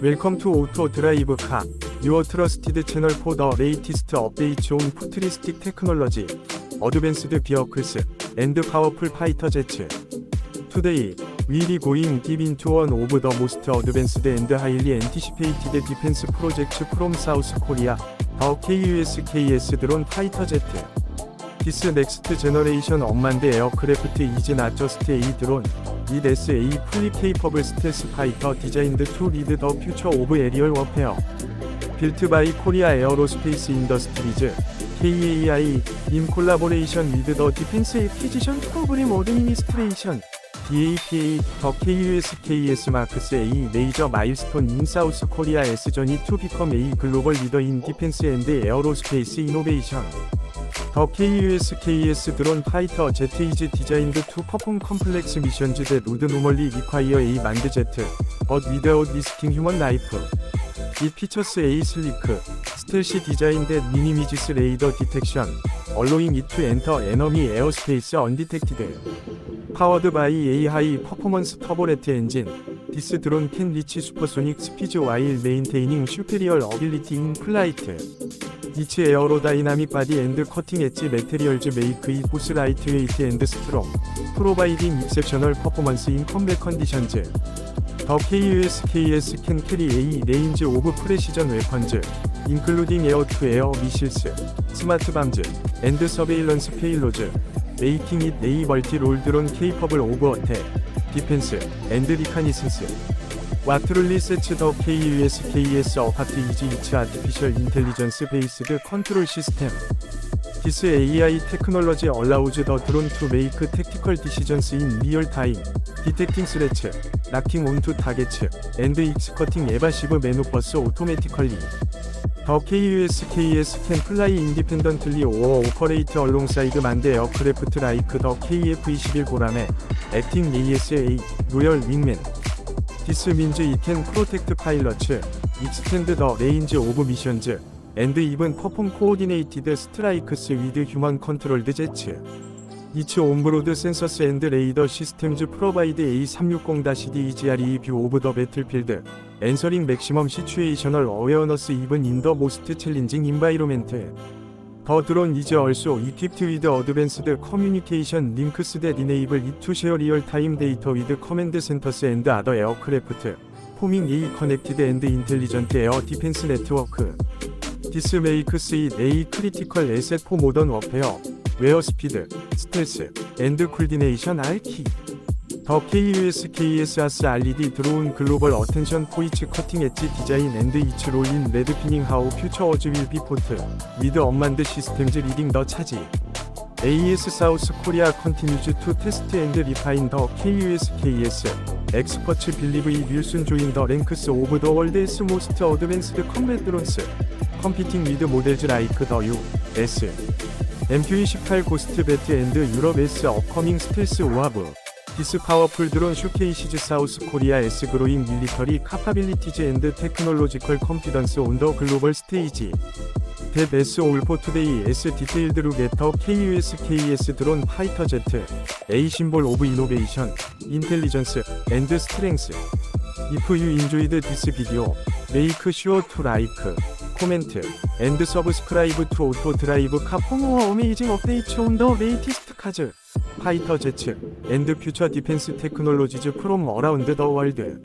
웰컴 투 오토 드라이브 카 뉴어 트러스티드 채널 포 더 레이티스트 업데이트 온 푸트리스틱 테크놀로지 어드밴스드 비어클스 앤드 파워풀 파이터 제츠 투데이 Really going deep into one of the most advanced and highly anticipated defense projects from South Korea, the KUSKS 드론 파이터 제트. This next generation unmanned aircraft is not just a drone, it is a fully capable stealth fighter designed to lead the future of aerial warfare. Built by Korea Aerospace Industries, KAI, in collaboration with the Defense Acquisition Program Administration. BAK 더 KUSKS 마크스 A 메이저 마일스톤 인 사우스 코리아 에스 전이 투 비컴 A 글로벌 리더 인 디펜스 앤드 에어로스페이스 이노베이션 더 KUSKS 드론 파이터 제트 이즈 디자인드 투 퍼폼 컴플렉스 미션즈 데 로드 노멀리 리콰이어 A 만드 제트 벗 위드아웃 리스킹 휴먼 라이프 이 피처스 A 슬리크 스텔시 디자인 데 미니미지스 레이더 디텍션 얼로잉 이투 엔터 에너미 에어스페이스 언디텍티드 파워드 바이 AI 퍼포먼스 터보레트 엔진 디스 드론 캔 리치 슈퍼소닉 스피즈 와일 메인테이닝 슈페리얼 어빌리티 인 플라이트 리치 에어로다이나믹 바디 앤드 커팅 엣지 메테리얼즈 메이크 이 보스 라이트 웨이트 앤드 스트롱 프로바이딩 익셉셔널 퍼포먼스 인 컴백 컨디션즈 더 KUSKS 캔 캐리 A 레인지 오브 프레시전 웨펀즈 인클루딩 에어 투 에어 미실스 스마트 밤즈 앤드 서베일런스 페일로즈 메이킹 잇 네이벌티 롤드론 케이퍼블 오브 어택 디펜스 앤드 리카니센스 와트룰리 세츠 더 KUSKS 어파트 이지 이츠 아티피셜 인텔리전스 베이스드 컨트롤 시스템 디스 AI 테크놀로지 얼라우즈 더 드론 투 메이크 택티컬 디시전스 인 리얼 타임 디텍팅 스레츠 락킹 온투 타겟츠 앤드 익스커팅 에바시브 메노버스 오토매티컬리 더 KUSKS can fly independently or operate alongside man the aircraft like the KF-21 보람에 acting ASA, 로열 윙맨. This means it can protect pilots, extend the range of missions, and even perform coordinated strikes with human controlled jets. 이츠 온브로드 센서스 앤드 레이더 시스템즈 프로바이드 A360-D EGR EB 오브 더 배틀필드. 엔서링 맥시멈 시츄에이셔널 어웨어너스 이븐 인더 모스트 챌린징 인바이로멘트. 더 드론 이즈 얼소 이퀴프트 위드 어드밴스드 커뮤니케이션 링크스 데 디네이블 이투 쉐어 리얼 타임 데이터 위드 커맨드 센터스 앤드 아더 에어크래프트. 포밍 A 커넥티드 앤드 인텔리전트 에어 디펜스 네트워크. 디스 메이크스 잇 A 크리티컬 에셋 포 모던 워페어. 웨어 스피드, 스텔스, 엔드 쿨디네이션 RT. 더 KUS KS 아스 RED 들어온 글로벌 어텐션 포이츠 커팅 엣지 디자인 앤드 이츠 롤인 레드 피닝 하우 퓨처 어즈 윌비 포트 미드 엄만드 시스템즈 리딩 더 차지 AS 사우스 코리아 컨티뉴즈 투 테스트 앤드 리파인 더 KUS KS 엑스퍼츠 빌리브 이 뮬슨 조인 더 랭크스 오브 더 월드에스 모스트 어드밴스드 컴뱃 드론스 컴피팅 위드 모델즈 라이크 더유 S MP28 고스트 배트 앤드 유럽 S 업커밍 스텔스 오하브 디스 파워풀 드론 쇼케이시즈 사우스 코리아 S 그로잉 밀리터리 카파빌리티즈 앤드 테크놀로지컬 컴피던스 온 더 글로벌 스테이지. 뎁 S 올포 투데이 S 디테일드 룩 에터 KUS KS 드론 파이터 제트 A 심볼 오브 이노베이션 인텔리전스 앤드 스트렝스. If you enjoyed this video, make sure to like. 코멘트 앤드 서브스크라이브 투 오토 드라이브 카포모어 어메이징 업데이트 온 더 레이티스트 카즈. 파이터 제츠 앤드 퓨처 디펜스 테크놀로지즈 프롬 어라운드 더 월드.